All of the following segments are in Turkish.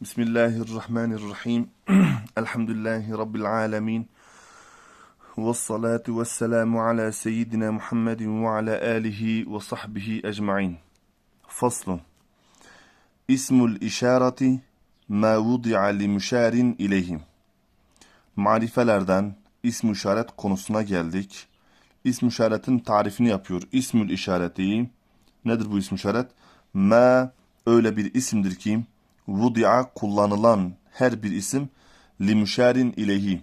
Bismillahirrahmanirrahim. Elhamdülillahi Rabbil alemin. Ve salatu ve selamu ala seyyidina Muhammedin ve ala alihi ve sahbihi ecma'in. Faslun. İsmul işareti ma vudi'a li müşarin ileyhim. Marifelerden ism işaret konusuna geldik. İsm işaretin tarifini yapıyor. İsmül işareti nedir bu ism işaret? Ma öyle bir isimdir ki vudi'a kullanılan her bir isim li müşarin ileyhi.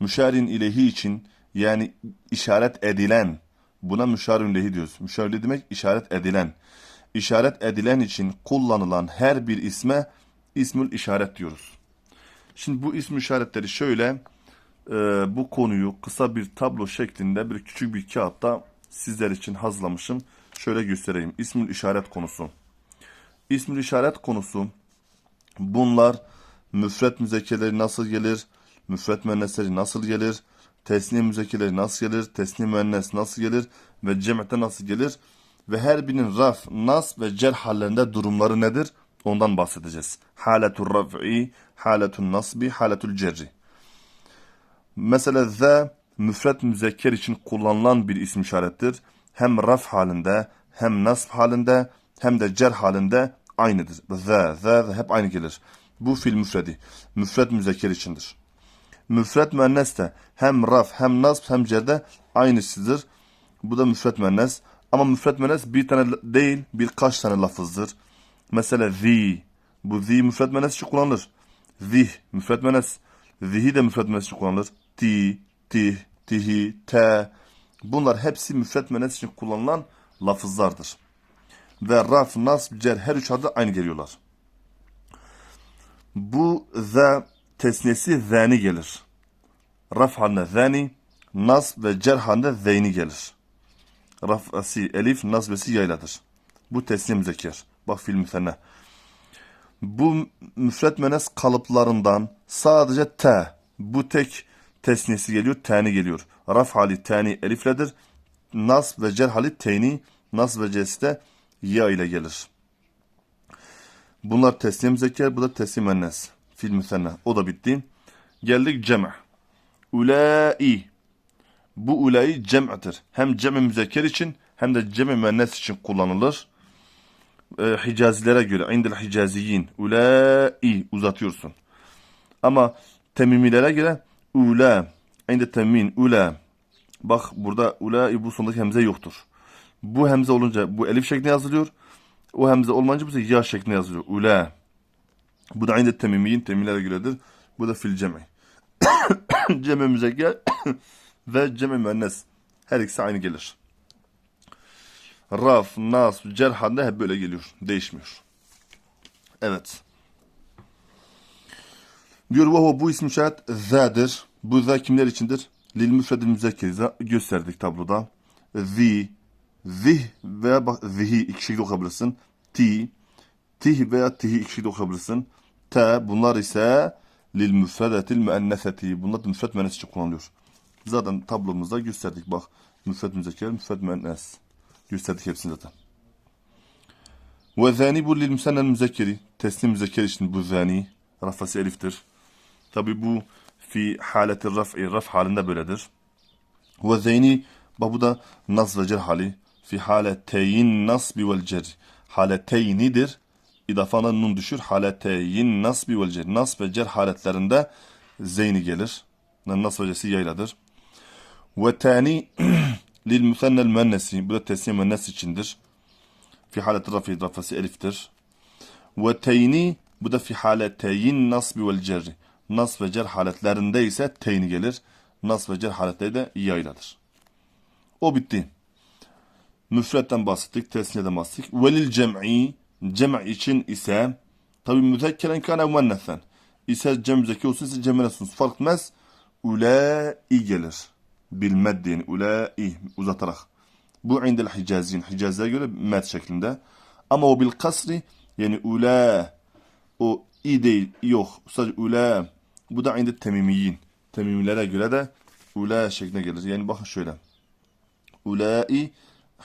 Müşarin ileyhi için yani işaret edilen buna müşarin ileyhi diyoruz. Müşarin demek işaret edilen. İşaret edilen için kullanılan her bir isme ismül işaret diyoruz. Şimdi bu ism işaretleri şöyle e, bu konuyu kısa bir tablo şeklinde bir küçük bir kağıtta sizler için hazırlamışım. Şöyle göstereyim. İsmül işaret konusu. İsmül işaret konusu bunlar müfret müzekeleri nasıl gelir? Müfret müennesleri nasıl gelir? Tesniye müzekeleri nasıl gelir? Tesniye müennes nasıl gelir? Ve cem'te nasıl gelir? Ve her birinin raf, nas ve cer hallerinde durumları nedir? Ondan bahsedeceğiz. Haletul raf'i, haletul nasbi, haletul cerri. Mesela za müfret müzekker için kullanılan bir isim işarettir. Hem raf halinde, hem nasb halinde, hem de cer halinde aynıdır. Za, za hep aynı gelir. Bu fil müfredi. Müfret müzekker içindir. Müfret müennes de hem raf, hem nasb, hem cerde aynısıdır. Bu da müfret müennes. Ama müfret müennes bir tane değil, birkaç tane lafızdır. Mesela zi. Bu zi müfret müennes için kullanılır. Zih müfret müennes. Zihi de müfret müennes için kullanılır. Ti, tih, tihi, te. Bunlar hepsi müfret müennes için kullanılan lafızlardır. Ve raf, nasb, cer her üç adı aynı geliyorlar. Bu za tesniyesi zani gelir. Raf haline zani, nasb ve cer haline zeyni gelir. Raf'ası elif, nasbesi yayladır. Bu tesniye müzekker. Bak film müfenne. Bu müfret menes kalıplarından sadece te, bu tek tesniyesi geliyor, teni geliyor. Raf hali teni elifledir. Nas ve cer hali teni, nas ve cersi de ya ile gelir. Bunlar tesniye müzekker, bu da tesniye müennes. Fil müsenne. O da bitti. Geldik cem'e. Ulai. Bu ulai cem'tir. Hem cem'i müzekker için hem de cem'i müennes için kullanılır. Ee, Hicazilere göre indil hicaziyin ulai uzatıyorsun. Ama temimilere göre ula inde temin ula bak burada ulai bu sondaki hemze yoktur. Bu hemze olunca bu elif şeklinde yazılıyor. O hemze olmayınca bu ya şeklinde yazılıyor. Ula. Bu da aynı temimiyin temimlere göredir. Bu da fil cemi. cemi müzekker ve cemi müennes. Her ikisi aynı gelir. Raf, nas, cer halinde hep böyle geliyor. Değişmiyor. Evet. Diyor ve bu isim şayet zâdir. Bu zâ kimler içindir? Lil müfredil müzekkeri gösterdik tabloda. Zi, zih veya bak zihi iki şekilde okuyabilirsin. Ti, tih veya tihi iki şekilde okuyabilirsin. Te bunlar ise lil müfredetil müenneseti. Bunlar da müfred müennes için kullanılıyor. Zaten tablomuzda gösterdik bak. Müfred müzekker, müfred müennes. Gösterdik hepsini zaten. Ve zani bu lil müsennel müzekkeri. Teslim müzekker için bu zani. Rafası eliftir. Tabi bu fi haleti raf'i raf halinde böyledir. Ve zeyni bu da nas ve cer hali. Fi haleteyn nasbi vel cer. Haleteynidir. İdafana nun düşür. Haleteyn nasbi vel cer. Nas ve cer haletlerinde zeyni gelir. Nas ve cersi yayladır. Ve tani lil müsennel müennesi. Bu da tesniye müennes içindir. Fi haleti raf'i rafası eliftir. Ve teyni bu da fi haleteyn nasbi vel cerri. Nas ve cer haletlerinde ise teyni gelir. Nas ve cer haletleri de yayladır. O bitti. Müfretten bahsettik, tesniyeden bahsettik. Velil cem'i, cem' için ise tabi müzekkeren kâne müennesen. İse cem müzekker olsun ise cem müennes fark etmez. Ulâ'i gelir. Bil meddin, ulâ'i uzatarak. Bu indel hicazin. Hicazlara göre med şeklinde. Ama o bil kasri yani ulâ o i değil, yok. Sadece ulâ. Bu da inde temimiyin. Temimilere göre de ulâ şeklinde gelir. Yani bakın şöyle. Ulâ'i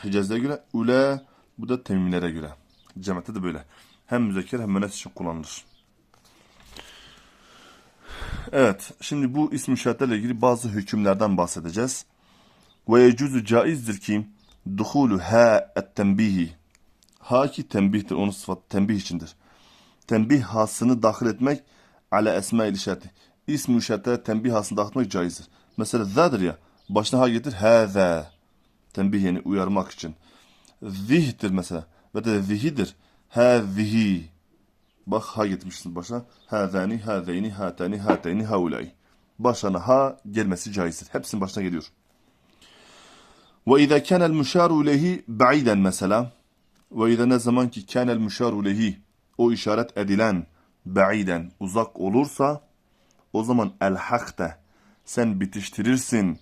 Hicazlara göre ula bu da temimlere göre. Cemette de böyle. Hem müzekker hem müennes için kullanılır. Evet, şimdi bu isim işaretlerle ilgili bazı hükümlerden bahsedeceğiz. Ve yecuzu caizdir ki duhulu ha et tembihi. Ha ki tembihtir, onun sıfatı tembih içindir. Tembih hasını dahil etmek ala esma-il işareti. İsmi işaretlere tembih hasını dahil etmek caizdir. Mesela zadır ya, başına ha getir, hâzâ. Tembih yani uyarmak için. Zihdir mesela. Ve de zihidir. Hâzihi. Bak ha getirmişsiniz başına. Hâzâni, hâzeyni, hâtâni, hâteyni, haulâi. Başına ha gelmesi caizdir. Hepsinin başına geliyor. Ve izâ kânel müşâru lehi ba'iden mesela. Ve izâ ne zaman ki kânel müşâru lehi o işaret edilen ba'iden uzak olursa o zaman el hakte sen bitiştirirsin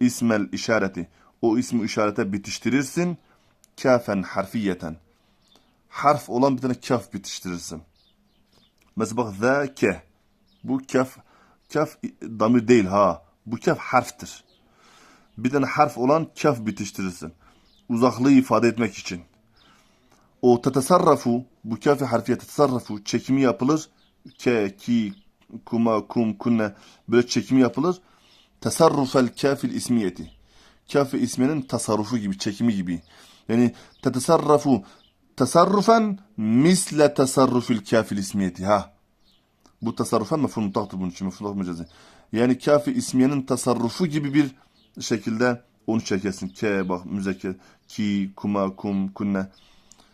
ismel işareti o ismi işarete bitiştirirsin kafen harfiyeten harf olan bir tane kaf bitiştirirsin. Mesela bak zâke. Bu kaf, kaf damir değil ha. Bu kaf harftir. Bir tane harf olan kaf bitiştirirsin. Uzaklığı ifade etmek için. O tetasarrafu, bu kafi harfiye tetasarrafu, çekimi yapılır. Ke, ki, kuma, kum, kunne, böyle çekimi yapılır. Tasarrufel kafil ismiyeti. Kafi isminin tasarrufu gibi, çekimi gibi. Yani tetasarrafu tasarrufen misle tasarrufil kafil ismiyeti. Ha. Bu tasarrufen mefhum mutahtır bunun için. Mefhum mecazi. Yani kafi ismiyenin tasarrufu gibi bir şekilde onu çekersin. Ke bak müzekker. Ki, kuma, kum, kunne.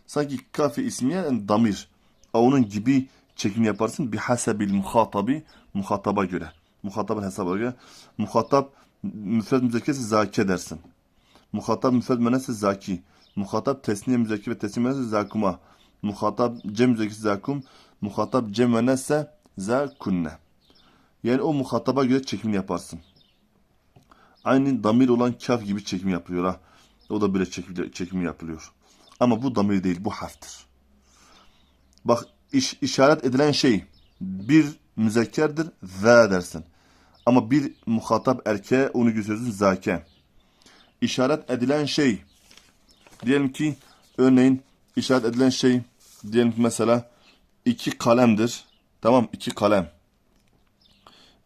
Sanki kafi ismiye yani damir. Onun gibi çekim yaparsın. Bi hasebil muhatabi. Muhataba göre. Muhatabın hesabına göre. Muhatap müfred müzekkerse zake dersin. Muhatap müfred menesse zaki. Muhatap tesniye müzekkir ve tesniye menesse zakuma. Muhatap cem müzekkir zakum. Muhatap cem menesse zakunne. Yani o muhataba göre çekim yaparsın. Aynı damir olan kaf gibi çekim yapılıyor ha. O da böyle çekim, çekim yapılıyor. Ama bu damir değil, bu harftir. Bak iş, işaret edilen şey bir müzekkerdir, za dersin. Ama bir muhatap erkeğe onu gösteriyorsun zake. İşaret edilen şey diyelim ki örneğin işaret edilen şey diyelim ki mesela iki kalemdir. Tamam iki kalem.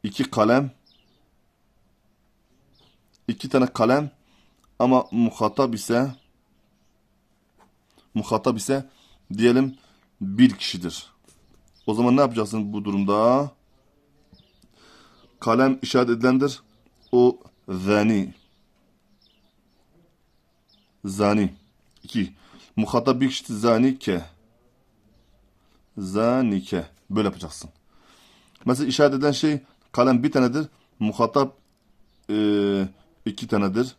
İki kalem. iki tane kalem ama muhatap ise muhatap ise diyelim bir kişidir. O zaman ne yapacaksın bu durumda? Kalem işaret edilendir. O zani. Zani. 2. Muhatap bir kişidir. Zani ke. Zanike. Böyle yapacaksın. Mesela işaret eden şey kalem bir tanedir. Muhatap e, iki tanedir.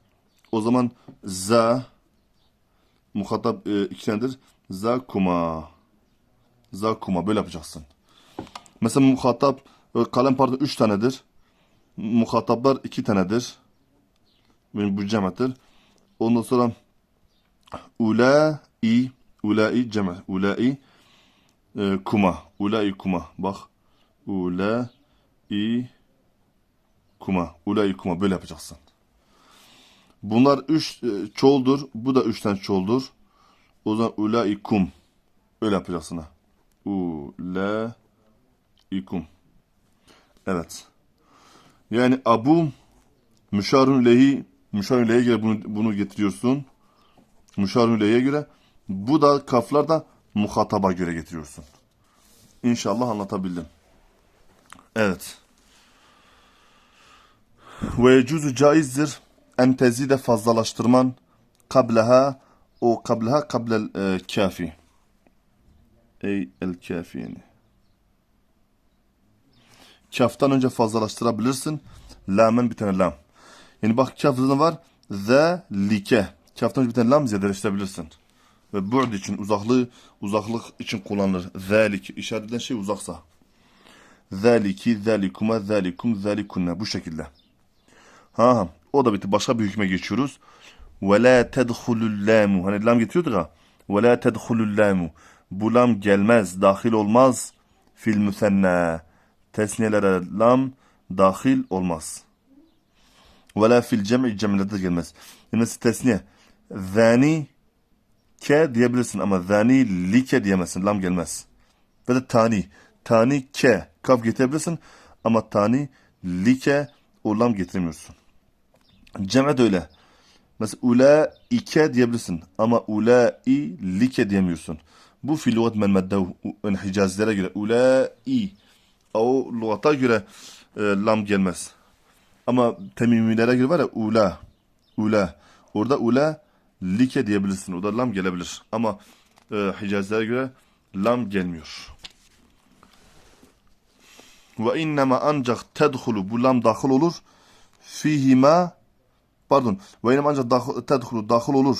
O zaman za muhatap e, iki tanedir. Za kuma. Za kuma. Böyle yapacaksın. Mesela muhatap e, kalem pardon üç tanedir. Muhataplar iki tanedir. Benim bu cemaattir. Ondan sonra ulai ulai cema ulai e, kuma ulai kuma bak ulai kuma ulai kuma böyle yapacaksın. Bunlar üç e, çoğuldur. Bu da üç tane çoğuldur. O zaman ulai kum öyle yapacaksın ha. Ulai kum. Evet. Yani abu müşarun lehi müşarun lehiye göre bunu, bunu getiriyorsun. Müşarun lehiye göre bu da kaflar da muhataba göre getiriyorsun. İnşallah anlatabildim. Evet. Ve yecuzu caizdir en tezide fazlalaştırman kableha o kableha kablel e, kafi. Ey el kafi yani. Kaftan önce fazlalaştırabilirsin. Lamen bir tane lam. Yani bak kafında var. Zelike. Kaftan önce bir tane lam ziyadeleştirebilirsin. Ve bu'd için uzaklığı uzaklık için kullanılır. Zalik işaret eden şey uzaksa. Zaliki, zalikuma, zalikum, zalikunne. Bu şekilde. Ha, ha. O da bitti. Başka bir hükme geçiyoruz. Ve la tedhulul lamu. Hani lam getiriyorduk ha. Ve la tedhulul lamu. Bu lam gelmez, dahil olmaz. Fil müsenne. Tesniyelere lam dahil olmaz. Ve la fil cem'i cem'lerde de gelmez. Yani tesniye. Zani ke diyebilirsin ama zani like diyemezsin. Lam gelmez. Ve de tani. Tani ke. Kaf getirebilirsin Ama tani like o lam getiremiyorsun. Cem'e de öyle. Mesela ula ike diyebilirsin ama ula i like diyemiyorsun. Bu fi lügat men meddev hicazilere göre ula i o lügata göre e, lam gelmez. Ama temimilere göre var ya ula ula orada ula like diyebilirsin. Orada lam gelebilir. Ama e, hicazilere göre lam gelmiyor. Ve innema ancak tedhulu bu lam dahil olur. Fihima pardon ve innema ancak dahil, tedhulu dahil olur.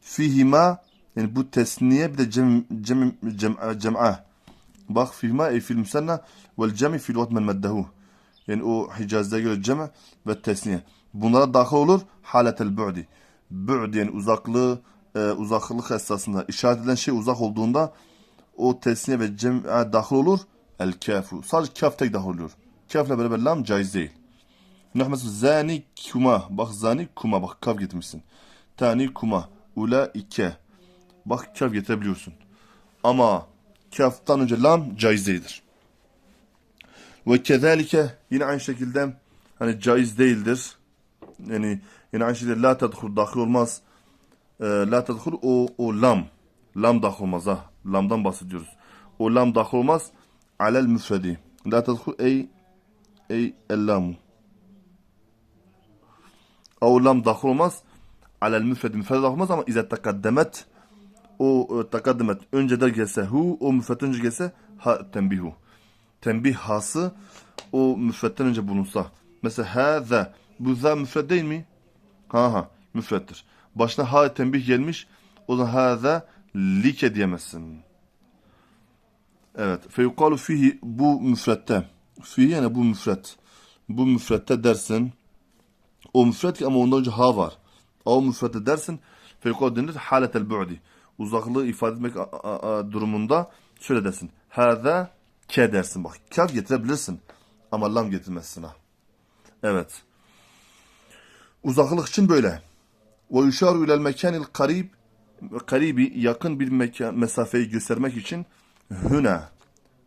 Fihima yani bu tesniye bir de cem, cem, cem, cem'a. Bak fihima ey fil müsenna vel cemi fil vat men meddehu. Yani o Hicaz'da göre cem ve tesniye. Bunlara dahil olur haletel bu'di. Bu'd yani uzaklığı e, uzaklık esasında işaret edilen şey uzak olduğunda o tesniye ve cem'e dahil olur. El kafu. Sadece kaf tek dahil oluyor. Kafla beraber lam caiz değil. Mesela zani kuma. Bak zani kuma. Bak kaf getirmişsin. Tani kuma. Ula ike. Bak kaf getirebiliyorsun. Ama kaftan önce lam caiz değildir. Ve kezalike yine aynı şekilde hani caiz değildir. Yani yine aynı şekilde la tedhul dahil olmaz. Ee, la tedhul o, o lam. Lam dahil olmaz ha. Lamdan bahsediyoruz. O lam dahil olmaz. Alel müfredi. La tedhul ey ey ellamu. O lam dahil olmaz. Alel müfredi. Müfredi dahil olmaz ama izet takaddemet o e, takaddemet önce de gelse hu o müfret önce gelse ha tembihu. Tembih hası o müfretten önce bulunsa. Mesela hâze bu za müfret değil mi? Ha ha müfrettir. Başına ha tembih gelmiş. O zaman hâze like diyemezsin. Evet. Feyukalu fihi bu müfrette. Fihi yani bu müfret. Bu müfrette dersin. O müfret ki ama ondan önce ha var. O müfrette dersin. Feyukalu denir haletel bu'di. Uzaklığı ifade etmek durumunda şöyle dersin. Hâze ke dersin bak. Kaf getirebilirsin. Ama lam getirmezsin ha. Evet. Uzaklık için böyle. Ve yuşaru ilel mekanil karib karibi yakın bir mekan, mesafeyi göstermek için hüna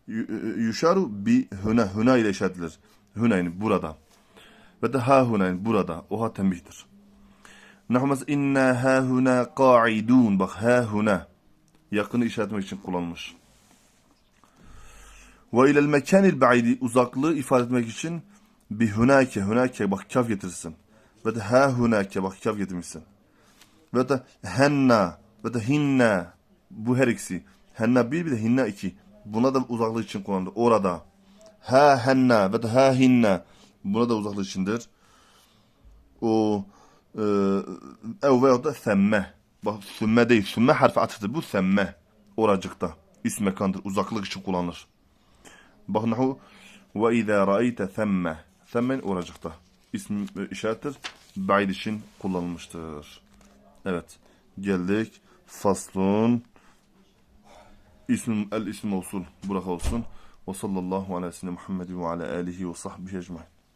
Yu- yuşaru bi hüna hüna ile işaret edilir. Hüna yani burada. Ve de ha hüna yani burada. O ha tembihtir. Mesela inna ha huna qa'idun. Bak ha huna. Yakını işaret etmek için kullanılmış. Ve ilel mekanil ba'idi uzaklığı ifade etmek için bi hunake hunake bak kaf getirsin. Ve de ha hunake bak kaf getirmişsin. Ve de henna ve de hinna bu her ikisi. Henna bir bir de hinna iki. Buna da uzaklık için kullanılır. Orada. Ha henna ve de ha hinna. Buna da uzaklık içindir. O ev veya da semme. Bak sümme değil. Sümme harfi atıftır. Bu semme. Oracıkta. İsm mekandır. Uzaklık için kullanılır. Bak nahu ve izâ ra'ayte themme. Themmen oracıkta. İsm e, işarettir. Ba'id için kullanılmıştır. Evet. Geldik. Faslun. İsm, el ism olsun. Burak olsun. Ve sallallahu aleyhi ve sellem Muhammed ve ala alihi ve sahbihi ecmaîn.